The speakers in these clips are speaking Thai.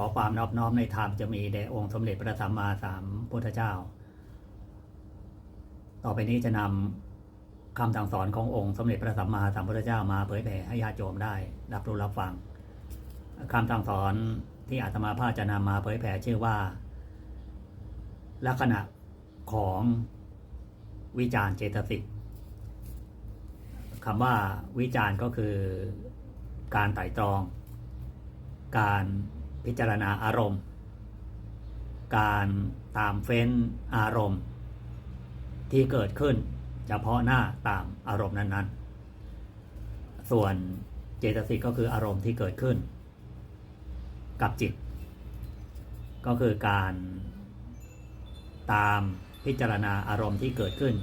อความนอบน้อมในธรรมจะมีแด่องค์สมเด็จพระสัมมาสัมพุทธเจ้า ต่อไปนี้จะนำคำสั่งสอนขององค์สมเด็จพระสัมมาสัมพุทธเจ้ามาเผยแผ่ให้ญาติโยมได้ รับรู้รับฟังคำสั่งสอนที่อาตมาภาพจะนำมาเผยแผ่ชื่อว่า ลักษณะของวิจารณ์เจตสิกคำว่าวิจารณ์ก็คือการไต่ตรอง การ พิจารณาอารมณ์ การตามเฟ้นอารมณ์ ที่เกิดขึ้นเฉพาะหน้าตามอารมณ์นั้นๆ ส่วนเจตสิกก็คืออารมณ์ที่เกิดขึ้น กับจิต ก็คือการตามพิจารณาอารมณ์ที่เกิดขึ้น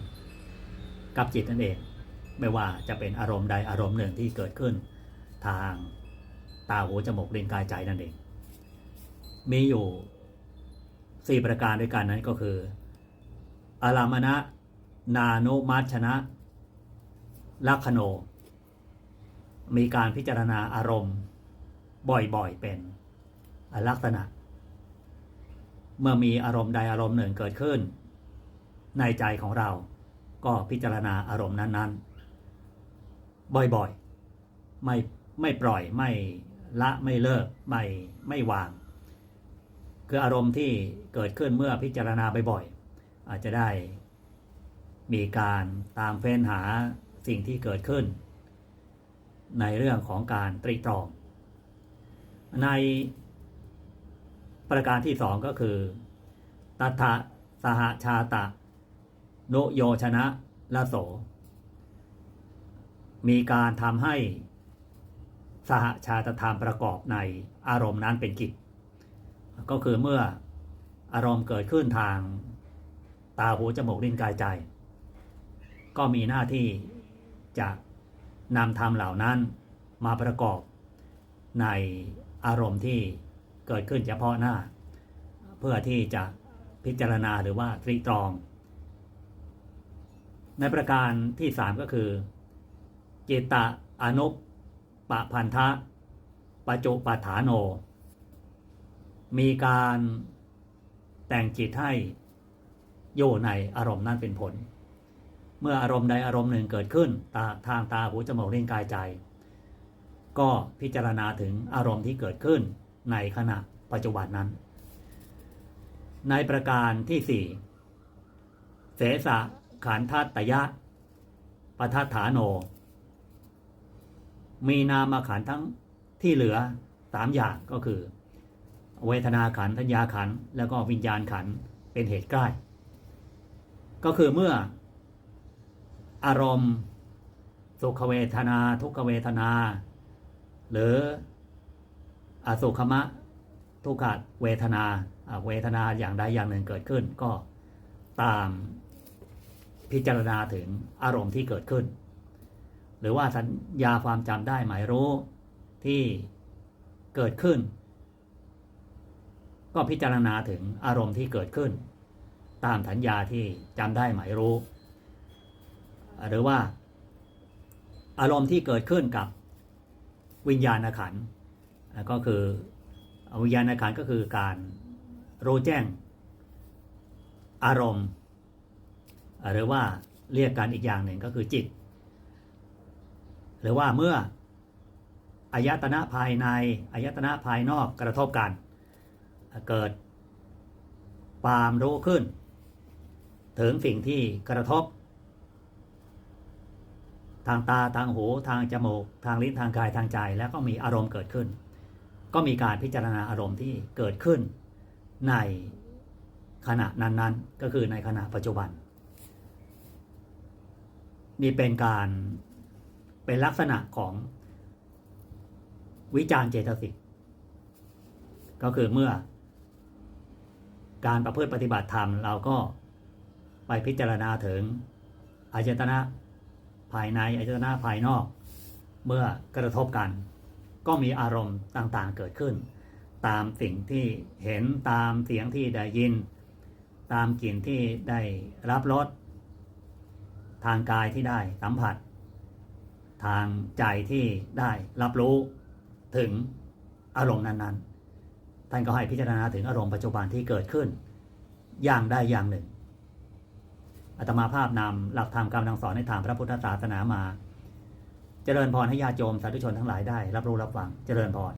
กับจิตนั่นเอง ไม่ว่าจะเป็นอารมณ์ใดอารมณ์หนึ่งที่เกิดขึ้น ทางตาหูจมูกลิ้นกายใจนั่นเอง มีอยู่สี่ประการด้วยกันนั้นก็คือ อารามณะนานุมัชนะลักขโน มีการพิจารณาอารมณ์บ่อยๆเป็นลักษณะ เมื่อมีอารมณ์ใดอารมณ์หนึ่งเกิดขึ้น ในใจของเราก็พิจารณาอารมณ์นั้นๆ บ่อยๆ ไม่ไม่ปล่อยไม่ละไม่เลิกไม่ไม่วาง คืออารมณ์ที่เกิดขึ้นเมื่อพิจารณาบ่อยๆอาจจะได้มีการตามเฟ้นหาสิ่งที่เกิดขึ้น ในเรื่องของการตรีตรอง ในประการที่สองก็คือตัทะสหชาตะ โนโยชนะละโส มีการทำให้สหชาตธรรมประกอบในอารมณ์นั้นเป็นกิจ ก็คือเมื่ออารมณ์เกิดขึ้นทางตาหูจมูกลิ้นกายใจ ก็มีหน้าที่จะนำธรรมเหล่านั้นมาประกอบในอารมณ์ที่เกิดขึ้นเฉพาะหน้า เพื่อที่จะพิจารณาหรือว่าตรีตรอง ในประการที่สามก็คือเจตะอนุปะพันธะปจุปฐานโน มีการแต่งจิตให้โยในอารมณ์นั้นเป็นผล เมื่ออารมณ์ใดอารมณ์หนึ่งเกิดขึ้นตาทางตาหูจมูกลิ้นกายใจ ก็พิจารณาถึงอารมณ์ที่เกิดขึ้นในขณะปัจจุบันนั้น ในประการที่สี่เสสะขันทัตตยะปทัฐานโน มีนามขันทั้งที่เหลือสามอย่างก็คือ เวทนาขันธ์ทัญญาขันธ์แล้วก็วิญญาณขันธ์เป็นเหตุใกล้ ก็คือเมื่ออารมณ์สุขเวทนา ทุกขเวทนา หรืออสุขมะ ทุกขเวทนาเวทนาอย่างใดอย่างหนึ่งเกิดขึ้น ก็ตามพิจารณาถึงอารมณ์ที่เกิดขึ้น หรือว่าสัญญาความจำได้หมายรู้ที่เกิดขึ้น ก็พิจารณาถึงอารมณ์ที่เกิดขึ้น ตามสัญญาที่จำได้หมายรู้ หรือว่าอารมณ์ที่เกิดขึ้นกับวิญญาณขันก็คือวิญญาณขันก็คือการรู้แจ้งอารมณ์ หรือว่าเรียกกันอีกอย่างหนึ่งก็คือจิต หรือว่าเมื่ออายตนะภายในอายตนะภายนอกกระทบกัน เกิดความรู้ขึ้น ถึงสิ่งที่กระทบ ทางตาทางหูทางจมูก ทางลิ้นทางกายทางใจ แล้วก็มีอารมณ์เกิดขึ้น ก็มีการพิจารณาอารมณ์ที่เกิดขึ้นในขณะนั้นๆ ก็คือในขณะปัจจุบัน นี่เป็นการเป็นลักษณะของวิจารณ์เจตสิกก็คือเมื่อ การประพฤติปฏิบัติธรรมเราก็ไปพิจารณาถึงอายตนะภายในอายตนะภายนอก เมื่อกระทบกัน ก็มีอารมณ์ต่างๆเกิดขึ้น ตามสิ่งที่เห็นตามเสียงที่ได้ยิน ตามกลิ่นที่ได้รับรสทางกายที่ได้สัมผัส ทางใจที่ได้รับรู้ถึงอารมณ์นั้น ท่านก็ให้พิจารณาถึงอารมณ์ปัจจุบันที่เกิดขึ้น อย่างใดอย่างหนึ่งอาตมาภาพนำหลักธรรมคำสั่งสอนในทางพระพุทธศาสนามา เจริญพรให้ญาติโยมสาธุชนทั้งหลายได้ รับรู้รับฟังเจริญพร